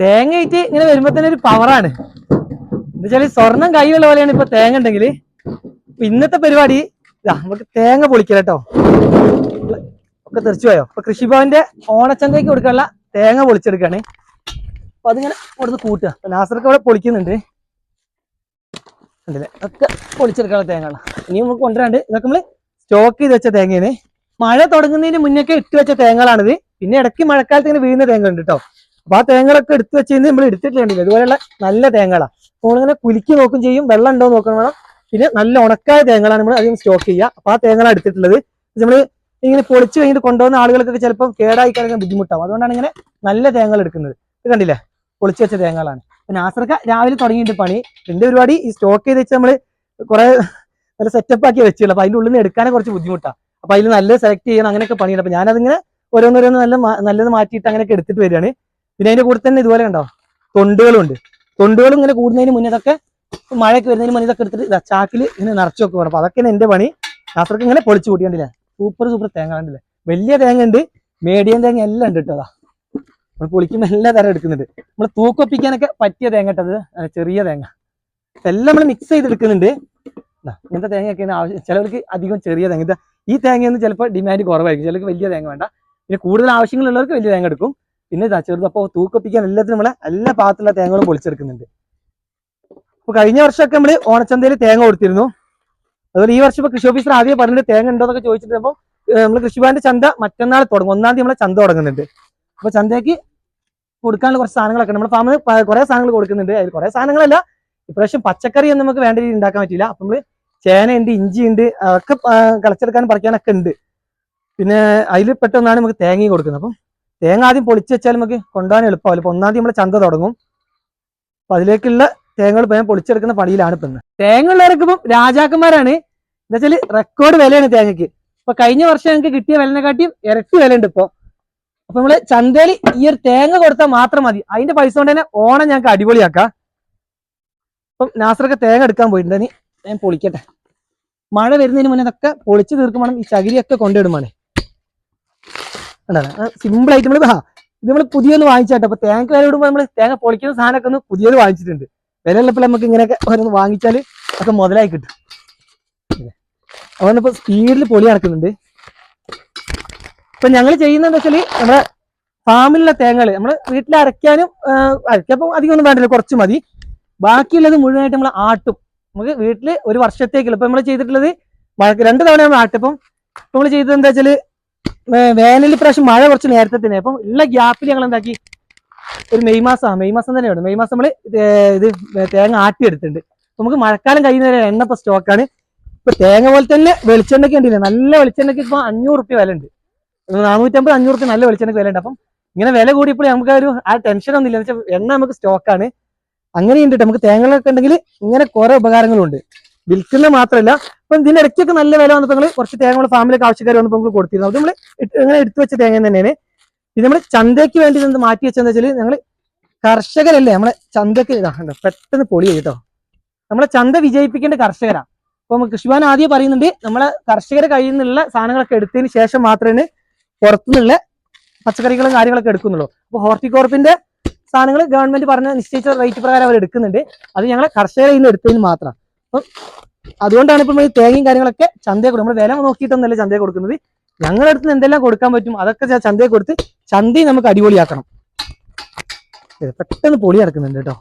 തേങ്ങ ഇട്ട് ഇങ്ങനെ വരുമ്പോ തന്നെ ഒരു പവറാണ് എന്നുവെച്ചാൽ സ്വർണം കൈയുള്ള പോലെയാണ് ഇപ്പൊ തേങ്ങ ഉണ്ടെങ്കിൽ ഇന്നത്തെ പരിപാടി നമുക്ക് തേങ്ങ പൊളിക്കലട്ടോ ഒക്കെ തെറിച്ചു പോയോ? അപ്പൊ കൃഷിഭവന്റെ ഓണച്ചന്തയ്ക്ക് കൊടുക്കാനുള്ള തേങ്ങ പൊളിച്ചെടുക്കാണ്. അപ്പൊ അതിങ്ങനെ കൊടുത്ത് കൂട്ടുക. അപ്പൊ നാസർക്ക് അവിടെ പൊളിക്കുന്നുണ്ട്. ഉണ്ടല്ലേ ഒക്കെ പൊളിച്ചെടുക്കാനുള്ള തേങ്ങ ഇനി നമുക്ക് കൊണ്ടുവരാണ്ട് ഇതൊക്കെ നമ്മൾ സ്റ്റോക്ക് ചെയ്ത് വെച്ച തേങ്ങയാണ്. മഴ തുടങ്ങുന്നതിന് മുന്നേ ഇട്ട് വെച്ച തേങ്ങകളാണിത്. പിന്നെ ഇടയ്ക്ക് മഴക്കാലത്ത് ഇങ്ങനെ വീഴുന്ന തേങ്ങ ഉണ്ട് കേട്ടോ അപ്പൊ ആ തേങ്ങകളൊക്കെ എടുത്ത് കഴിഞ്ഞാൽ നമ്മൾ എടുത്തിട്ടില്ല ഇതുപോലെയുള്ള നല്ല തേങ്ങകളാണ് അപ്പോൾ നമ്മളിങ്ങനെ കുലുക്കി നോക്കും ചെയ്യും. വെള്ളം ഉണ്ടോ നോക്കണം വേണം. പിന്നെ നല്ല ഉണക്കായ തേങ്ങകളാണ് നമ്മൾ അധികം സ്റ്റോക്ക് ചെയ്യുക. അപ്പൊ ആ തേങ്ങകളാണ് എടുത്തിട്ടുള്ളത്. നമ്മൾ ഇങ്ങനെ പൊളിച്ച് കഴിഞ്ഞിട്ട് കൊണ്ടുവന്ന ആളുകൾക്കൊക്കെ ചിലപ്പോൾ കേടായി കഴിഞ്ഞാൽ ബുദ്ധിമുട്ടാവും. അതുകൊണ്ടാണ് ഇങ്ങനെ നല്ല തേങ്ങകൾ എടുക്കുന്നത്. ഇത് കണ്ടില്ലേ? പൊളിച്ച് വെച്ച തേങ്ങകളാണ്. പിന്നെ ആസർക്ക രാവിലെ തുടങ്ങിയിട്ട് പണി. എന്റെ പരിപാടി ഈ സ്റ്റോക്ക് ചെയ്ത് വെച്ച് നമ്മൾ കുറെ നല്ല സെറ്റപ്പ് ആക്കി വെച്ചുള്ളൂ അപ്പൊ അതിന്റെ ഉള്ളിൽ നിന്ന് എടുക്കാനേ കുറച്ച് ബുദ്ധിമുട്ടാണ് അപ്പൊ അതിൽ നല്ലത് സെലക്ട് ചെയ്യണം അങ്ങനെയൊക്കെ പണിയുണ്ട്. അപ്പൊ ഞാനതിങ്ങനെ ഓരോന്നോരോന്ന് നല്ല നല്ലത് മാറ്റിയിട്ട് അങ്ങനെയൊക്കെ എടുത്തിട്ട് വരികയാണ്. പിന്നെ അതിന്റെ കൂടെ തന്നെ ഇതുപോലെ ഉണ്ടോ തൊണ്ടുകളുണ്ട്. തൊണ്ടുകളും ഇങ്ങനെ കൂടുന്നതിന് മുന്നേ ഇതൊക്കെ മഴയൊക്കെ വരുന്നതിന് മുന്നേ ഇതൊക്കെ എടുത്തിട്ട് ഇതാ ചാക്കിൽ ഇങ്ങനെ നിറച്ചു വെക്കുക അപ്പൊ അതൊക്കെയാണ് എന്റെ പണി. ആശ്രക്ക് ഇങ്ങനെ പൊളിച്ചു കൂട്ടിയണ്ടില്ലേ? സൂപ്പർ സൂപ്പർ തേങ്ങ കണ്ടില്ലേ? വലിയ തേങ്ങ ഉണ്ട് മീഡിയം തേങ്ങ എല്ലാം ഉണ്ട് കേട്ടോ നമ്മൾ പൊളിക്കുമ്പോൾ എല്ലാ തരം എടുക്കുന്നുണ്ട്. നമ്മൾ തൂക്കൊപ്പിക്കാനൊക്കെ പറ്റിയ തേങ്ങ ഇട്ടത് ചെറിയ തേങ്ങ. എല്ലാം നമ്മൾ മിക്സ് ചെയ്തെടുക്കുന്നുണ്ട് ഇങ്ങനത്തെ തേങ്ങയൊക്കെയാണ് ആവശ്യം. ചിലവർക്ക് അധികം ചെറിയ തേങ്ങ. ഈ തേങ്ങയൊന്നും ചിലപ്പോൾ ഡിമാൻഡ് കുറവായിരിക്കും. ചിലർക്ക് വലിയ തേങ്ങ വേണ്ട. പിന്നെ കൂടുതൽ ആവശ്യങ്ങളുള്ളവർക്ക് വലിയ തേങ്ങ എടുക്കും. പിന്നെ ഇതാ ചെറുത് അപ്പോൾ തൂക്കൊപ്പിക്കാൻ എല്ലാത്തിനും നമ്മളെ എല്ലാ ഭാഗത്തുള്ള തേങ്ങകളും പൊളിച്ചെടുക്കുന്നുണ്ട്. അപ്പൊ കഴിഞ്ഞ വർഷമൊക്കെ നമ്മൾ ഓണച്ചന്തയിൽ തേങ്ങ കൊടുത്തിരുന്നു. അതുപോലെ ഈ വർഷം ഇപ്പൊ കൃഷി ഓഫീസർ ആദ്യം പറഞ്ഞിട്ട് തേങ്ങ ഉണ്ടോ എന്നൊക്കെ ചോദിച്ചിട്ട് അപ്പോൾ നമ്മൾ കൃഷിഭവന്റെ ചന്ത മറ്റന്നാൾ തുടങ്ങും. ഒന്നാം തീയതി നമ്മളെ ചന്ത തുടങ്ങുന്നുണ്ട്. അപ്പൊ ചന്തയ്ക്ക് കൊടുക്കാനുള്ള കുറച്ച് സാധനങ്ങളൊക്കെ നമ്മൾ ഫാമിൽ കുറെ സാധനങ്ങൾ കൊടുക്കുന്നുണ്ട്. അതിൽ കുറെ സാധനങ്ങളല്ല ഇപ്രാവശ്യം പച്ചക്കറി ഒന്നും നമുക്ക് വേണ്ട രീതി ഉണ്ടാക്കാൻ പറ്റില്ല അപ്പൊ ചേനയുണ്ട് ഇഞ്ചി ഉണ്ട് അതൊക്കെ കളച്ചെടുക്കാനും പറിക്കാനൊക്കെ ഉണ്ട്. പിന്നെ അതിൽ പെട്ടെന്നാണ് നമുക്ക് തേങ്ങയും കൊടുക്കുന്നത്. അപ്പം തേങ്ങ ആദ്യം പൊളിച്ച് വെച്ചാൽ നമുക്ക് കൊണ്ടുപോകാൻ എളുപ്പമല്ല അപ്പൊ ഒന്നാം തീയതി നമ്മൾ ചന്ത തുടങ്ങും. അപ്പൊ അതിലേക്കുള്ള തേങ്ങകൾ വേഗം പൊളിച്ചെടുക്കുന്ന പണിയിലാണ് ഇപ്പൊ തേങ്ങ ഉള്ളവർക്കിപ്പം ഇപ്പം രാജാക്കന്മാരാണ്. എന്താ റെക്കോർഡ് വിലയാണ് തേങ്ങയ്ക്ക് ഇപ്പൊ കഴിഞ്ഞ വർഷം ഞങ്ങൾക്ക് കിട്ടിയ വിലനെക്കാട്ടിയും ഇരട്ടി വില ഉണ്ട് ഇപ്പൊ. അപ്പൊ നമ്മൾ ചന്തയിൽ ഈ ഒരു തേങ്ങ കൊടുത്താൽ മാത്രം മതി. അതിന്റെ പൈസ കൊണ്ട് തന്നെ ഓണം ഞങ്ങൾക്ക് അടിപൊളിയാക്കാം. അപ്പം നാസറൊക്കെ തേങ്ങ എടുക്കാൻ പോയിട്ടുണ്ട്. ഇനി ഞാൻ പൊളിക്കട്ടെ. മഴ വരുന്നതിന് മുന്നേ ഇതൊക്കെ പൊളിച്ചു തീർക്കുമ്പോൾ ഈ ചകിരിയൊക്കെ കൊണ്ടിടുമാണ് സിമ്പിൾ ആയിട്ട് നമ്മൾ ആ ഇത് നമ്മൾ പുതിയൊന്ന് വാങ്ങിച്ചാട്ടോ. അപ്പൊ തേങ്ങ വില ഇടുമ്പോൾ നമ്മൾ തേങ്ങ പൊളിക്കുന്ന സാധനമൊക്കെ ഒന്ന് പുതിയത് വാങ്ങിച്ചിട്ടുണ്ട്. വില ഉള്ളപ്പോൾ നമുക്ക് ഇങ്ങനെയൊക്കെ ഓരോന്ന് വാങ്ങിച്ചാൽ ഒക്കെ മുതലായി കിട്ടും. അതുകൊണ്ട് ഇപ്പൊ സ്പീഡിൽ പൊളി നടക്കുന്നുണ്ട്. ഇപ്പൊ ഞങ്ങൾ ചെയ്യുന്നതെന്ന് വെച്ചാൽ നമ്മുടെ ഫാമിലുള്ള തേങ്ങകൾ നമ്മൾ വീട്ടിൽ അരയ്ക്കാനും അരയ്ക്കപ്പം അധികം ഒന്നും വേണ്ടല്ലോ കുറച്ച് മതി. ബാക്കിയുള്ളത് മുഴുവനായിട്ട് നമ്മൾ ആട്ടും. നമുക്ക് വീട്ടിൽ ഒരു വർഷത്തേക്കുള്ള ഇപ്പൊ നമ്മൾ ചെയ്തിട്ടുള്ളത് മഴ രണ്ട് തവണ നമ്മൾ ആട്ടിപ്പം നമ്മൾ ചെയ്തത് എന്താ വെച്ചാൽ വേ- വേനൽ പ്രാവശ്യം മഴ കുറച്ച് നേരത്തെ തന്നെ. അപ്പം ഉള്ള ഗ്യാപ്പിൽ ഞങ്ങൾ എന്താക്കി? ഒരു മെയ് മാസം മെയ് മാസം തന്നെയാണ് മെയ് മാസം നമ്മൾ ഇത് തേങ്ങ ആട്ടിയെടുത്തിട്ടുണ്ട്. നമുക്ക് മഴക്കാലം കഴിയുന്നവരെ എണ്ണ ഇപ്പൊ സ്റ്റോക്കാണ് ഇപ്പൊ തേങ്ങ പോലെ തന്നെ വെളിച്ചെണ്ണയ്ക്ക് ഉണ്ടല്ലേ നല്ല വെളിച്ചെണ്ണയ്ക്ക് ഇപ്പൊ അഞ്ഞൂറ് റുപ്യ വില ഉണ്ട്. നാനൂറ്റമ്പത് അഞ്ഞൂറ് റുപ്യ നല്ല വെളിച്ചെണ്ണയ്ക്ക് വില ഉണ്ട്. അപ്പം ഇങ്ങനെ വില കൂടിയപ്പോൾ നമുക്ക് ഒരു ആ ടെൻഷൻ ഒന്നുമില്ല എന്ന് വെച്ചാൽ എണ്ണ നമുക്ക് സ്റ്റോക്കാണ് അങ്ങനെ ഉണ്ട് നമുക്ക് തേങ്ങകളൊക്കെ ഉണ്ടെങ്കിൽ ഇങ്ങനെ കുറെ ഉപകാരങ്ങളുണ്ട്. വിൽക്കുന്ന മാത്രമല്ല അപ്പൊ ഇതിന്റെ ഇടയ്ക്കൊക്കെ നല്ല വില വന്നപ്പോൾ നിങ്ങൾ കുറച്ച് തേങ്ങ നമ്മൾ ഫാമിലേക്ക് ആവശ്യക്കാർ വന്നപ്പോൾ നമ്മൾ കൊടുത്തിരുന്നു. അത് നമ്മൾ ഇങ്ങനെ എടുത്തു വെച്ച തേങ്ങ തന്നെയാണ്. ഇത് നമ്മൾ ചന്തയ്ക്ക് വേണ്ടി ഇത് മാറ്റി വെച്ചെന്ന് വെച്ചാൽ ഞങ്ങൾ കർഷകരല്ലേ നമ്മളെ ചന്തയ്ക്ക് പെട്ടെന്ന് പൊളി ചെയ്തോ നമ്മളെ ചന്ത വിജയിപ്പിക്കേണ്ട കർഷകരാണ് അപ്പൊ കൃഷിഭവൻ ആദ്യം പറയുന്നുണ്ട് നമ്മളെ കർഷകരെ കയ്യിൽ നിന്നുള്ള സാധനങ്ങളൊക്കെ എടുത്തതിന് ശേഷം മാത്രമേ പുറത്തുനിന്നുള്ള പച്ചക്കറികളും കാര്യങ്ങളൊക്കെ എടുക്കുന്നുള്ളൂ. അപ്പൊ ഹോർട്ടിക്കോർപ്പിന്റെ സാധനങ്ങൾ ഗവൺമെന്റ് പറഞ്ഞ നിശ്ചയിച്ച റേറ്റ് പ്രകാരം അവർ എടുക്കുന്നുണ്ട്. അത് ഞങ്ങളെ കർഷകരെ ഇന്ന് എടുത്തതിന് മാത്രം. അപ്പം അതുകൊണ്ടാണ് ഇപ്പം ഈ തേങ്ങയും കാര്യങ്ങളൊക്കെ ചന്തയെ കൊടുക്കും നമ്മൾ വില നോക്കിയിട്ടൊന്നല്ല ചന്തയെ കൊടുക്കുന്നത്. ഞങ്ങളുടെ അടുത്ത് എന്തെല്ലാം കൊടുക്കാൻ പറ്റും അതൊക്കെ ചന്തയെ കൊടുത്ത് ചന്തയും നമുക്ക് അടിപൊളിയാക്കണം. പെട്ടെന്ന് പൊളി നടക്കുന്നുണ്ട് കേട്ടോ.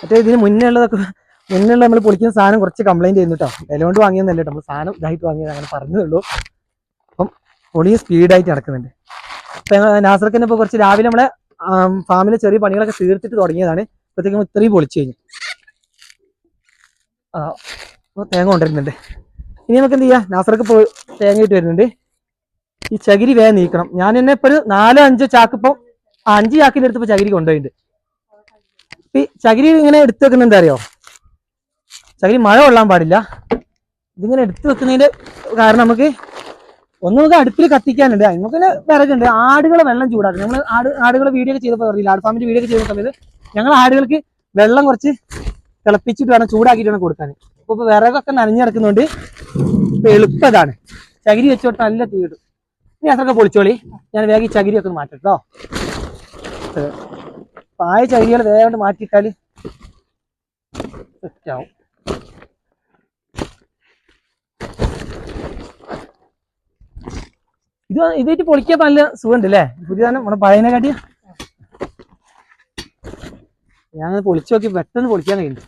മറ്റേ ഇതിന് മുന്നേ ഉള്ളതൊക്കെ മുന്നേ ഉള്ള നമ്മൾ പൊളിക്കുന്ന സാധനം കുറച്ച് കംപ്ലൈന്റ് ചെയ്യുന്നു കേട്ടോ. വില കൊണ്ട് വാങ്ങിയെന്നല്ല കേട്ടോ. നമ്മൾ സാധനം ഇതായിട്ട് വാങ്ങിയത് അങ്ങനെ പറഞ്ഞതുള്ളൂ അപ്പം പൊളി സ്പീഡായിട്ട് നടക്കുന്നുണ്ട്. അപ്പം നാസർക്കിനെ ഇപ്പൊ കുറച്ച് രാവിലെ നമ്മളെ ഫാമിലെ ചെറിയ പണികളൊക്കെ തീർത്തിട്ട് തുടങ്ങിയതാണ്. ഇപ്പോഴത്തേക്കും ഇത്രയും പൊളിച്ചു കഴിഞ്ഞു. തേങ്ങ കൊണ്ടുവരുന്നുണ്ട്. ഇനി നമുക്ക് എന്ത് ചെയ്യാം? നാസർക്ക് ഇപ്പോൾ തേങ്ങ ഇട്ട് വരുന്നുണ്ട്. ഈ ചകിരി വേഗം നീക്കണം. ഞാൻ എന്നെ ഇപ്പൊ ഒരു നാലോ അഞ്ചോ ചാക്ക് ഇപ്പം അഞ്ച് ചാക്കിന്റെ അടുത്ത് ഇപ്പൊ ചകിരി കൊണ്ടുപോയിട്ടുണ്ട് ഈ ചകിരി ഇങ്ങനെ എടുത്തു വെക്കുന്നത് എന്താ അറിയോ? ചകിരി മഴ കൊള്ളാൻ പാടില്ല. ഇതിങ്ങനെ എടുത്തു വെക്കുന്നതിന്റെ കാരണം നമുക്ക് ഒന്ന് നമുക്ക് അടുപ്പിൽ കത്തിക്കാനുണ്ട്. നമുക്ക് പിന്നെ വിറകുണ്ട്. ആടുകളെ വെള്ളം ചൂടാക്കും. നമ്മൾ ആട് ആടുകളെ വീഡിയോ ഒക്കെ ചെയ്തപ്പോൾ അറിയില്ല? ആട് ഫാമിന്റെ വീഡിയോ ഒക്കെ ചെയ്ത സമയത്ത് ഞങ്ങൾ ആടുകൾക്ക് വെള്ളം കുറച്ച് തിളപ്പിച്ചിട്ട് വേണം ചൂടാക്കിയിട്ട് വേണം കൊടുക്കാൻ അപ്പൊ ഇപ്പൊ വിറകൊക്കെ നനഞ്ഞു കിടക്കുന്നതുകൊണ്ട് ഇപ്പൊ എളുപ്പം ഇതാണ് ചകിരി വെച്ചോട്ട് നല്ല തീ കിട്ടും ഇനി അത്രയൊക്കെ പൊളിച്ചോളി. ഞാൻ വേഗം ഈ ചകിരി ഒക്കെ മാറ്റാം കേട്ടോ പായ ചകിരികൾ വേഗം മാറ്റിയിട്ടാൽ സെറ്റാവും. ഇത് ഇതായിട്ട് പൊളിക്കാൻ നല്ല സുഖമുണ്ട് അല്ലേ പുതിയ നമ്മുടെ പഴയനെ കാട്ടിയ ഞാൻ പൊളിച്ചു നോക്കി പെട്ടെന്ന് പൊളിക്കാൻ കഴിയുന്നു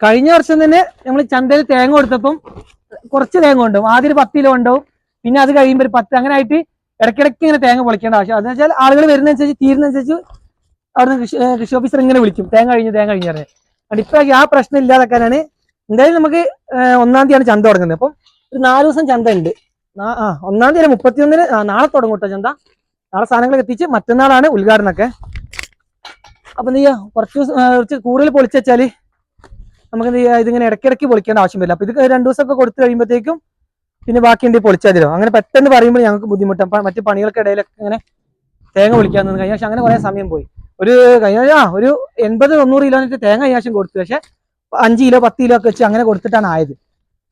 കഴിഞ്ഞ വർഷം തന്നെ നമ്മൾ ചന്തയിൽ തേങ്ങ കൊടുത്തപ്പം കുറച്ച് തേങ്ങ ഉണ്ടാവും ആദ്യം ഒരു പത്ത് കിലോ ഉണ്ടാവും പിന്നെ അത് കഴിയുമ്പോൾ ഒരു പത്ത് അങ്ങനെ ആയിട്ട് ഇടയ്ക്കിടയ്ക്ക് ഇങ്ങനെ തേങ്ങ പൊളിക്കേണ്ട ആവശ്യം. അതെന്ന് വെച്ചാൽ ആളുകൾ വരുന്നതനുസരിച്ച് തീരുന്നതനുസരിച്ച് അവിടുന്ന് കൃഷി കൃഷി ഓഫീസർ ഇങ്ങനെ വിളിക്കും. തേങ്ങ കഴിഞ്ഞു തേങ്ങ കഴിഞ്ഞു അതുകൊണ്ട് ഇപ്പൊ ആ പ്രശ്നം ഇല്ലാതാക്കാനാണ് എന്തായാലും നമുക്ക് ഒന്നാം തീയതിയാണ് ചന്ത തുടങ്ങുന്നത്. അപ്പം ഒരു നാല് ദിവസം ചന്ത ഉണ്ട്. ആ ഒന്നാം തീയതി മുപ്പത്തിയൊന്നിന് നാളെ തുടങ്ങും കേട്ടോ ചന്ത. നാളെ സാധനങ്ങൾ എത്തിച്ച് മറ്റന്നാളാണ് ഉദ്ഘാടനമൊക്കെ. അപ്പൊ എന്ത് ചെയ്യാ? കുറച്ച് കുറച്ച് കൂടുതൽ പൊളിച്ച് വെച്ചാൽ നമുക്ക് എന്ത് ചെയ്യാ? ഇതിങ്ങനെ ഇടയ്ക്കിടയ്ക്ക് പൊളിക്കേണ്ട ആവശ്യമില്ല അപ്പൊ ഇത് രണ്ടു ദിവസമൊക്കെ കൊടുത്തു കഴിയുമ്പോഴത്തേക്കും പിന്നെ ബാക്കി ഉണ്ടെങ്കിൽ തരും. അങ്ങനെ പെട്ടെന്ന് പറയുമ്പോൾ ഞങ്ങൾക്ക് ബുദ്ധിമുട്ടാണ് മറ്റ് പണികൾക്ക് ഇടയിലൊക്കെ ഇങ്ങനെ തേങ്ങ പൊളിക്കാൻ നിന്ന് കഴിഞ്ഞ പക്ഷെ അങ്ങനെ കുറെ സമയം പോയി. ഒരു കഴിഞ്ഞ ഒരു എൺപത് തൊണ്ണൂറ് കിലോമീറ്റർ തേങ്ങ പ്രാവശ്യം കൊടുത്തു. പക്ഷെ അഞ്ച് കിലോ പത്ത് കിലോ ഒക്കെ വെച്ച് അങ്ങനെ കൊടുത്തിട്ടാണ് ആയത്.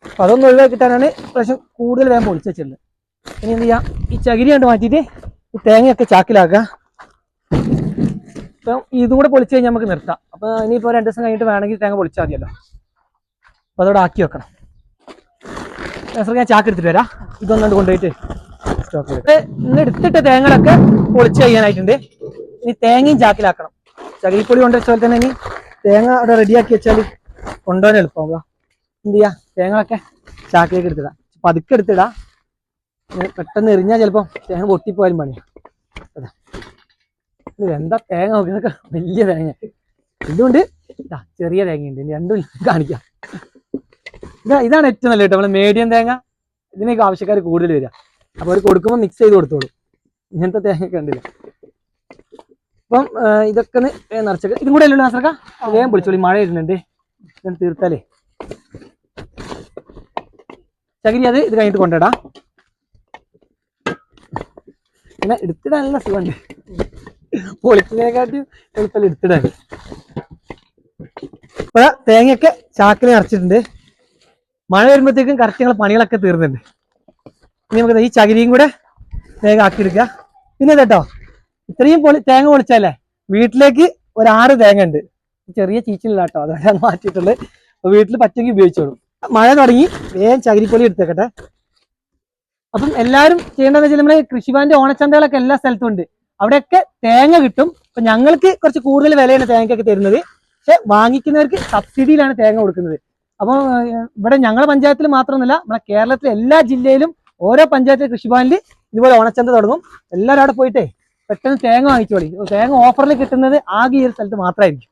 അപ്പൊ അതൊന്നും ഒഴിവാക്കിയിട്ടാണ് പ്രാവശ്യം കൂടുതൽ വേഗം പൊളിച്ചു വെച്ചിട്ടുള്ളത് ഇനി എന്ത് ചെയ്യാം? ഈ ചകിരി കണ്ട് മാറ്റിയിട്ട് തേങ്ങയൊക്കെ ചാക്കിലാക്കുക. അപ്പം ഇതും കൂടെ പൊളിച്ച് കഴിഞ്ഞാൽ നമുക്ക് നിർത്താം. അപ്പൊ ഇനിയിപ്പോ രണ്ട് ദിവസം കഴിഞ്ഞിട്ട് വേണമെങ്കിൽ തേങ്ങ പൊളിച്ചാൽ മതിയല്ലോ. അപ്പൊ അതോടെ ആക്കി വെക്കണം. നസർക്ക് ഞാൻ ചാക്ക് എടുത്തിട്ട് വരാം. ഇതൊന്നും കൊണ്ടുപോയിട്ട് സ്റ്റോക്ക് ഇന്ന് എടുത്തിട്ട് തേങ്ങകളൊക്കെ പൊളിച്ച് കഴിയാനായിട്ടുണ്ട്. ഇനി തേങ്ങയും ചാക്കിലാക്കണം. ചകിരിപ്പൊടി കൊണ്ട് വെച്ച പോലെ തന്നെ ഇനി തേങ്ങ അവിടെ റെഡിയാക്കി വെച്ചാൽ കൊണ്ടുപോകാൻ എളുപ്പമാവുക. എന്ത് ചെയ്യാ? തേങ്ങകളൊക്കെ ചാക്കിലേക്ക് എടുത്തിടാം. പതുക്കെ എടുത്തിടാം. പെട്ടെന്ന് എറിഞ്ഞാൽ ചിലപ്പോൾ തേങ്ങ പൊട്ടിപ്പോയാലും പണിയാണ് അതാ. എന്താ തേങ്ങ നോക്കി ഇതൊക്കെ വലിയ തേങ്ങ. ഇതുകൊണ്ട് ഇതാ ചെറിയ തേങ്ങയുണ്ട്. രണ്ടും കാണിക്കാം. ഇതാ ഇതാണ് ഏറ്റവും നല്ല കേട്ടോ. നമ്മളെ മീഡിയം തേങ്ങ ഇതിനൊക്കെ ആവശ്യക്കാർ കൂടുതൽ വരിക അപ്പൊ അവർ കൊടുക്കുമ്പോൾ മിക്സ് ചെയ്ത് കൊടുത്തോളൂ. ഇങ്ങനത്തെ തേങ്ങ ഒക്കെ ഉണ്ടല്ലോ അപ്പം ഇതൊക്കെ നിറച്ചൊക്കെ. ഇതും കൂടെ അല്ലല്ലോ നാസർക്ക വേഗം പൊളിച്ചോളി മഴ ഇരുന്നുണ്ട് ഞാൻ തീർത്താലേ. ചകിരി അത് ഇത് കഴിഞ്ഞിട്ട് കൊണ്ടിടാ പിന്നെ എടുത്തിടാൻ നല്ല സുഖമുണ്ട് പൊളിച്ചതിനെക്കാട്ടിയും എളുപ്പമല്ല എടുത്തിടാൻ. ഇപ്പൊ തേങ്ങയൊക്കെ ചാക്കിൽ നിറച്ചിട്ടുണ്ട്. മഴ വരുമ്പോഴത്തേക്കും കറക്റ്റ് ഞങ്ങൾ പണികളൊക്കെ തീർന്നുണ്ട് ഇനി നമുക്ക് ഈ ചകിരിയും കൂടെ വേഗം ആക്കിയെടുക്കുക പിന്നെ കേട്ടോ ഇത്രയും പൊളി തേങ്ങ പൊളിച്ചാലേ വീട്ടിലേക്ക് ഒരു ആറ് തേങ്ങ ഉണ്ട്. ചെറിയ ചീച്ചിലില്ല കേട്ടോ അതാണ് മാറ്റിയിട്ടുള്ളത് വീട്ടിൽ പച്ചയ്ക്ക് ഉപയോഗിച്ചോളൂ. മഴ തുടങ്ങി വേഗം ചകിരിപ്പൊളി എടുത്തേക്കട്ടെ. അപ്പം എല്ലാവരും ചെയ്യേണ്ടതെന്ന് വെച്ചാൽ നമ്മുടെ കൃഷിഭവന്റെ ഓണച്ചന്തകളൊക്കെ എല്ലാ സ്ഥലത്തും ഉണ്ട്. അവിടെയൊക്കെ തേങ്ങ കിട്ടും. അപ്പൊ ഞങ്ങൾക്ക് കുറച്ച് കൂടുതൽ വിലയാണ് തേങ്ങയ്ക്കൊക്കെ തരുന്നത്. പക്ഷെ വാങ്ങിക്കുന്നവർക്ക് സബ്സിഡിയിലാണ് തേങ്ങ കൊടുക്കുന്നത്. അപ്പോൾ ഇവിടെ ഞങ്ങളുടെ പഞ്ചായത്തിൽ മാത്രമൊന്നുമല്ല നമ്മുടെ കേരളത്തിലെ എല്ലാ ജില്ലയിലും ഓരോ പഞ്ചായത്തിലെ കൃഷിഭവനിൽ ഇതുപോലെ ഓണച്ചന്ത തുടങ്ങും. എല്ലാവരും അവിടെ പോയിട്ടേ പെട്ടെന്ന് തേങ്ങ വാങ്ങിച്ചോളി. തേങ്ങ ഓഫറിൽ കിട്ടുന്നത് ആകെ ഈ ഒരു സ്ഥലത്ത് മാത്രമായിരിക്കും.